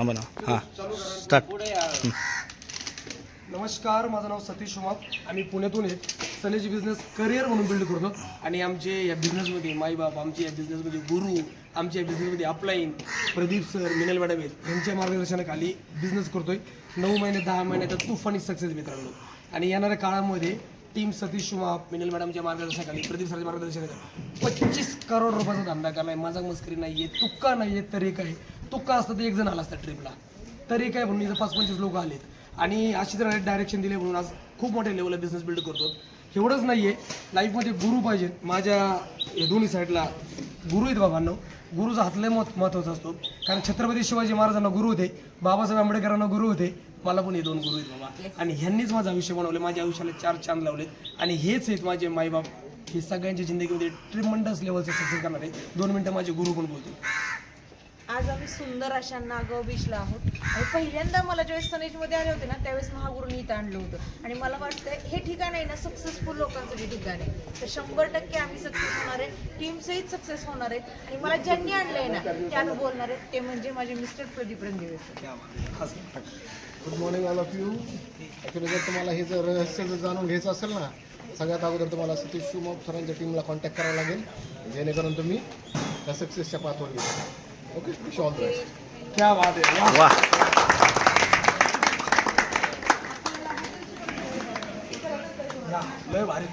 थांबा ना. हां. स्टार्ट नमस्कार माझं नाव सतीश उमाप आम्ही पुण्यातून आहे. सनेज बिझनेस करिअर म्हणून बिल्ड करतो. आणि आमचे या बिझनेसमध्ये माईबाप आमचे या बिझनेसमध्ये गुरु आमच्या या बिझनेसमध्ये upline Pradeep sir Minal madam आहेत. यांच्या मार्गदर्शनाखाली बिझनेस करतोय. नऊ महिने दहा महिन्याचा तुफानी सक्सेस मित्रांनो. आणि येणाऱ्या काळामध्ये टीम सतीश उमाप मिनल मॅडमच्या मार्गदर्शनाखाली प्रदीप सरच्या मार्गदर्शनाखाली पच्चीस करोड रुपयाचा धंदा करणार मजाक मस्करी नाही आहे तुक्का नाही आहे. तरी काय तुक्का असतं तर एक जण आला असता ट्रिपला तरी काय म्हणून इथं पाच पंचवीस लोक आलेत. आणि अशी जर डायरेक्शन दिले म्हणून आज खूप मोठ्या लेवलला बिझनेस बिल्ड करतो एवढंच नाही आहे लाईफमध्ये गुरु पाहिजे माझ्या या दोन्ही साईडला गुरु आहेत बाबांनो. गुरुचा हात लय मत महत्त्वाचा असतो. कारण छत्रपती शिवाजी महाराजांना गुरु होते बाबासाहेब आंबेडकरांना गुरु होते. मला पण हे दोन गुरु आहेत बाबा. आणि ह्यांनीच माझं आयुष्य बनवले माझ्या आयुष्याला चार चांद लावलेत. आणि हेच आहेत माझे माईबाप हे सगळ्यांच्या जिंदगीमध्ये ट्रिमंडस लेवलचं सक्सेस करणार. आहे दोन मिनटं माझे गुरु पण बोलतील. आज आम्ही सुंदर अशा नागाव बीचला आहोत. आणि पहिल्यांदा मला ज्यावेळेस सनेजमध्ये आले होते ना त्यावेळेस महागुरूंनी इथं आणलं होतं. आणि मला वाटतं हे ठिकाण आहे ना सक्सेसफुल लोकांचं जे ठिकाण आहे. तर शंभर टक्के आम्ही सक्सेस होणार आहे. टीम सहित सक्सेस होणार आहे आणि मला ज्यांनी आणलंय ना ते आम्ही बोलणार आहेत. ते म्हणजे माझे mister Pradeep Randive good morning all of you actually जर तुम्हाला हे जर रहस्य जर जाणून घ्यायचं असेल ना सगळ्यात अगोदर तुम्हाला सतीश शिवमोग सरांच्या टीमला कॉन्टॅक्ट करावं लागेल. जेणेकरून तुम्ही त्या सक्सेसच्या पाथवर गेला ओके शॉल क्या बात आहे वा. लय भारी.